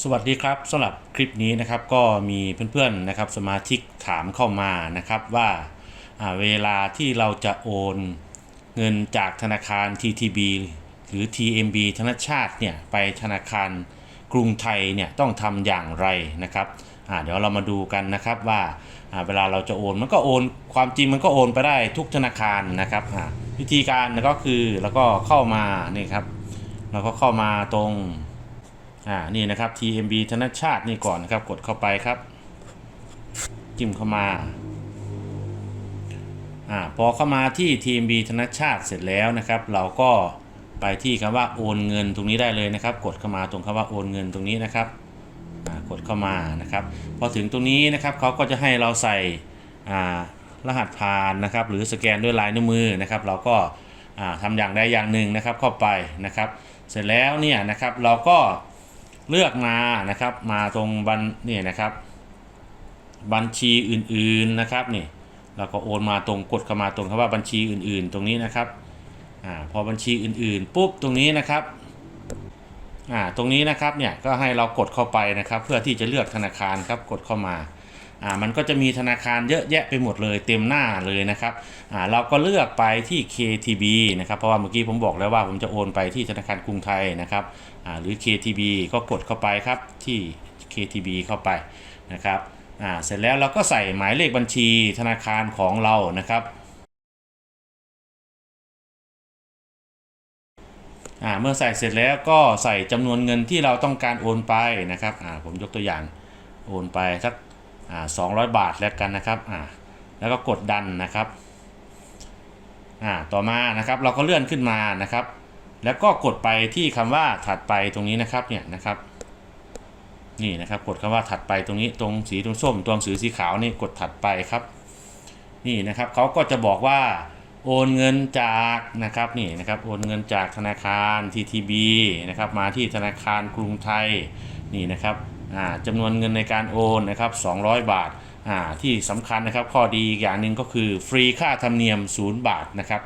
สวัสดีครับสำหรับคลิปนี้นะครับก็มีเพื่อนๆนะครับสมาชิกถามเข้ามานะครับว่าเวลาที่เราจะโอนเงินจากธนาคาร TTB หรือ TMB ธนชาติเนี่ยไปธนาคารกรุงไทยเนี่ยต้องทำอย่างไรนะครับเดี๋ยวเรามาดูกันนะครับว่าเวลาเราจะโอนมันก็โอนความจริงมันก็โอนไปได้ทุกธนาคารนะครับวิธีการก็คือแล้วก็เข้ามานี่ครับเราก็เข้ามาตรง อ่านี่นะครับ TMB ธนชาตินี่ก่อนนะครับ กดเข้าไปครับ จิ้มเข้ามาอ่าพอเข้ามาที่ TMB ธนชาติเสร็จแล้วนะครับ เราก็ไปที่คำว่าโอนเงินตรงนี้ได้เลยนะครับ กดเข้ามาตรงคำว่าโอนเงินตรงนี้นะครับอ่ากดเข้ามานะครับ พอถึงตรงนี้นะครับเขาก็จะให้เราใส่อ่ารหัสผ่านนะครับ หรือสแกนด้วยลายนิ้วมือนะครับ เราก็อ่าทำอย่างใดอย่างหนึ่งนะครับเข้าไปนะครับ เสร็จแล้วเนี่ยนะครับเราก็ เลือกมานะครับมาตรงบัญนี่นะครับ บัญชีอื่นๆนะครับนี่เราก็โอนมาตรงกดเข้ามาตรงคำว่าบัญชีอื่นๆ ตรงนี้นะครับอ่าพอบัญชีอื่นๆปุ๊บตรงนี้นะครับอ่าตรงนี้นะครับเนี่ยก็ให้เรากดเข้าไปนะครับ เพื่อที่จะเลือกธนาคารครับกดเข้ามา อ่ามันก็จะมีธนาคารเยอะแยะไปหมดเลยเต็มหน้าเลยนะครับอ่าเราก็เลือกไปที่ KTB นะครับเพราะว่าเมื่อกี้ผมบอกแล้วว่าผมจะโอนไปที่ธนาคารกรุงไทยนะครับอ่าหรือ KTB ก็กดเข้าไปครับที่ KTB เข้าไปนะครับอ่าเสร็จแล้วเราก็ใส่หมายเลขบัญชีธนาคารของเรานะครับอ่าเมื่อใส่เสร็จแล้วก็ใส่จำนวนเงินที่เราต้องการโอนไปนะครับอ่าผมยกตัวอย่างโอนไปสัก อ่า200บาทแล้วกันนะครับอ่าแล้วก็กดดันนะครับอ่าต่อมานะครับเราก็เลื่อนขึ้นมานะครับ แล้วก็กดไปที่คำว่าถัดไปตรงนี้นะครับเนี่ยนะครับนี่นะครับกดคำว่าถัดไปตรงนี้ตรงสีตรงส้มตัวหนังสือสีขาวนี่กดถัดไปครับนี่นะครับเขาก็จะบอกว่าโอนเงินจากนะครับนี่นะครับโอนเงินจากธนาคาร TTB นะครับมาที่ธนาคารกรุงไทยนี่นะครับ จำนวนเงินในการโอนนะครับ200 บาทาที่สำคัญนะครับข้อดีอย่างหนึ่งก็คือฟรีค่าธรรมเนียม 0 บาทนะครับ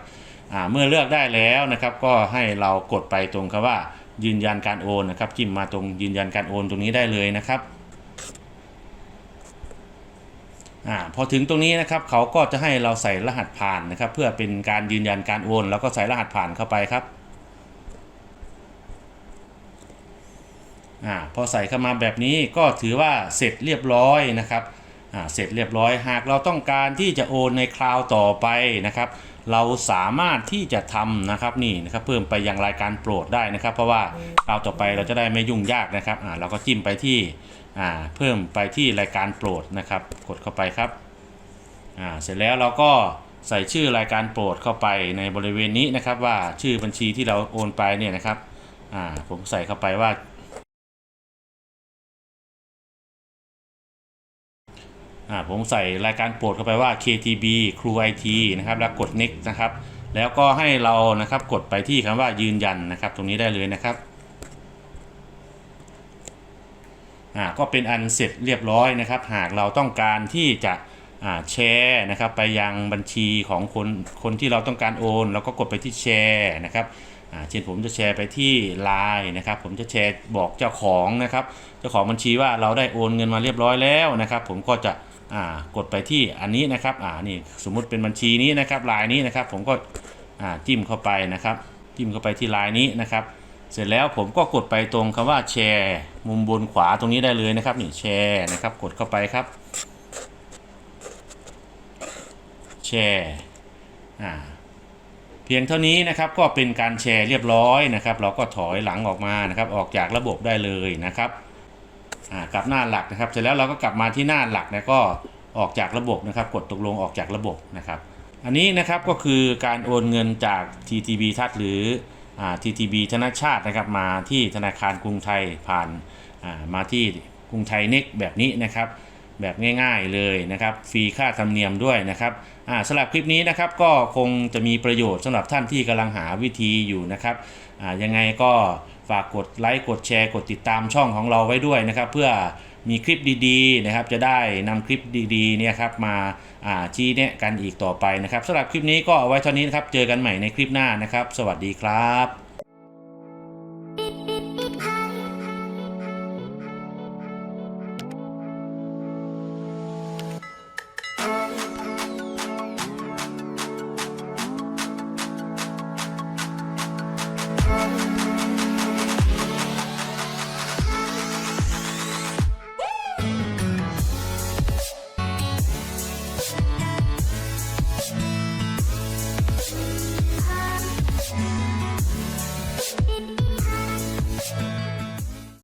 เมื่อเลือกได้แล้วนะครับก็ให้เรากดไปตรงคำว่ายืนยันการโอนนะครับจิ้มมาตรงยืนยันการโอนตรงนี้ได้เลยนะครับอพอถึงตรงนี้นะครับเขาก็จะให้เราใส่รหัสผ่านนะครับ เพื่อเป็นการยืนยันการโอน แล้วก็ใส่รหัสผ่านเข้าไปครับ อ่าพอใส่เข้ามาแบบนี้ก็ถือว่าเสร็จเรียบร้อยนะครับอ่าเสร็จเรียบร้อยหากเราต้องการที่จะโอนในคราวต่อไปนะครับ เราสามารถที่จะทำนะครับนี่นะครับเพิ่มไปยังรายการโปรดได้นะครับ เพราะว่าเราวต่อไปเราจะได้ไม่ยุ่งยากนะครับอ่าเราก็จิ้มไปที่อ่าเพิ่มไปที่รายการโปรดนะครับ กดเข้าไปครับอ่าเสร็จแล้วเราก็ใส่ชื่อรายการโปรดเข้าไปในบริเวณนี้นะครับว่าชื่อบัญชีที่เราโอนไปเนี่ยนะครับอ่าผมใส่เข้าไปว่า ผมใส่รายการโปรดเข้าไปว่า KTB ครู IT นะครับแล้วกด next นะครับ แล้วก็ให้เรานะครับกดไปที่คำว่ายืนยันนะครับ ตรงนี้ได้เลยนะครับอ่าก็เป็นอันเสร็จเรียบร้อยนะครับ หากเราต้องการที่จะอ่าแชร์นะครับ ไปยังบัญชีของคนคนที่เราต้องการโอนเราก็กดไปที่แชร์นะครับอ่าเช่นผมจะแชร์ไปที่ Line นะครับ ผมจะแชร์บอกเจ้าของนะครับ เจ้าของบัญชีว่าเราได้โอนเงินมาเรียบร้อยแล้วนะครับ ผมก็จะ อ่ากดไปที่อันนี้นะครับอ่านี่สมมุติเป็นบัญชีนี้นะครับลายนี้นะครับ ผมก็อ่าจิ้มเข้าไปนะครับจิ้มเข้าไปที่ลายนี้นะครับ เสร็จแล้วผมก็กดไปตรงคำว่าแชร์ มุมบนขวาตรงนี้ได้เลยนะครับนี่แชร์นะครับ กดเข้าไปครับ แชร์อ่าเพียงเท่านี้นะครับก็เป็นการแชร์เรียบร้อยนะครับ เราก็ถอยหลังออกมานะครับ ออกจากระบบได้เลยนะครับ กลับหน้าหลักนะครับ เสร็จแล้วเราก็กลับมาที่หน้าหลักแล้วก็ออกจากระบบนะครับ กดตกลงออกจากระบบนะครับ อันนี้นะครับก็คือการโอนเงินจาก TTB ทัศหรืออ TTB ธนชาตินะครับมาที่ธนาคารกรุงไทยผ่านามาที่กรุงไทยเน็กแบบนี้นะครับแบบง่ายๆเลยนะครับฟรีค่าธรรมเนียมด้วยนะครับสำหรับคลิปนี้นะครับก็คงจะมีประโยชน์สำหรับท่านที่กำลังหาวิธีอยู่นะครับยังไงก็ ฝากกดไลค์กดแชร์กดติดตามช่องของเราไว้ด้วยนะครับ เพื่อมีคลิปดีๆนะครับ จะได้นำคลิปดีๆเนี่ยครับมาอ่าชี้แนะกันอีกต่อไปนะครับสำหรับคลิปนี้ก็เอาไว้เท่านี้นะครับ เจอกันใหม่ในคลิปหน้านะครับ สวัสดีครับ